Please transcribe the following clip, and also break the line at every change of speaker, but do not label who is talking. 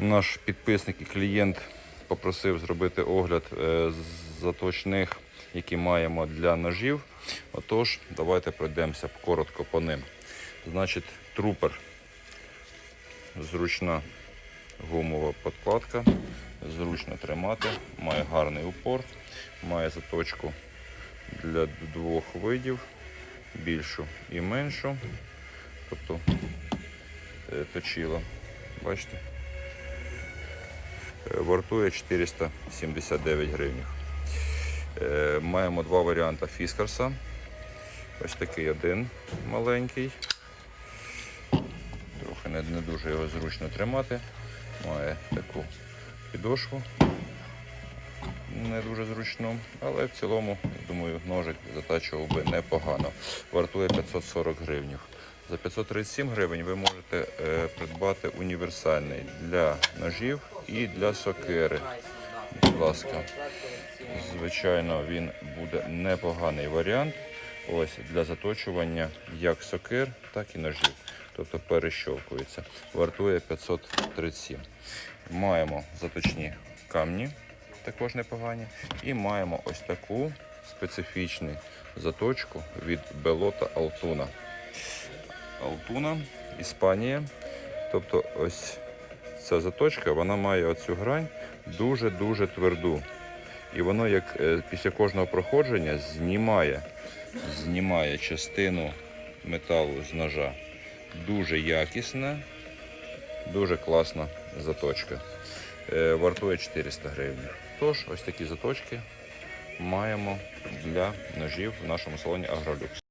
Наш підписник і клієнт попросив зробити огляд е, заточних, які маємо для ножів. Отож, давайте пройдемося коротко по ним. Значить, трупер. Зручна гумова подкладка, зручно тримати, має гарний упор, має заточку для двох видів, більшу і меншу. Тобто е, точило. Бачите? Вартує 479 гривень. Маємо два варіанти фіскарса. Ось такий один маленький. Трохи не, не дуже його зручно тримати. Має таку підошву. Не дуже зручну, але в цілому, думаю, ножик затачував би непогано. Вартує 540 гривень. За 537 гривень ви можете е, придбати універсальний для ножів і для сокири. Будь ласка, звичайно, він буде непоганий варіант. Ось для заточування як сокир, так і ножів. Тобто перещовкується. Вартує 537. Маємо заточні камні, також непогані. І маємо ось таку специфічну заточку від Белота Алтуна. Алтуна, Іспанія. Тобто ось ця заточка, вона має оцю грань дуже-дуже тверду. І воно як е, після кожного проходження знімає, знімає частину металу з ножа. Дуже якісна, дуже класна заточка. Е, Вартує 400 гривень. Тож, ось такі заточки маємо для ножів в нашому салоні Агролюкс.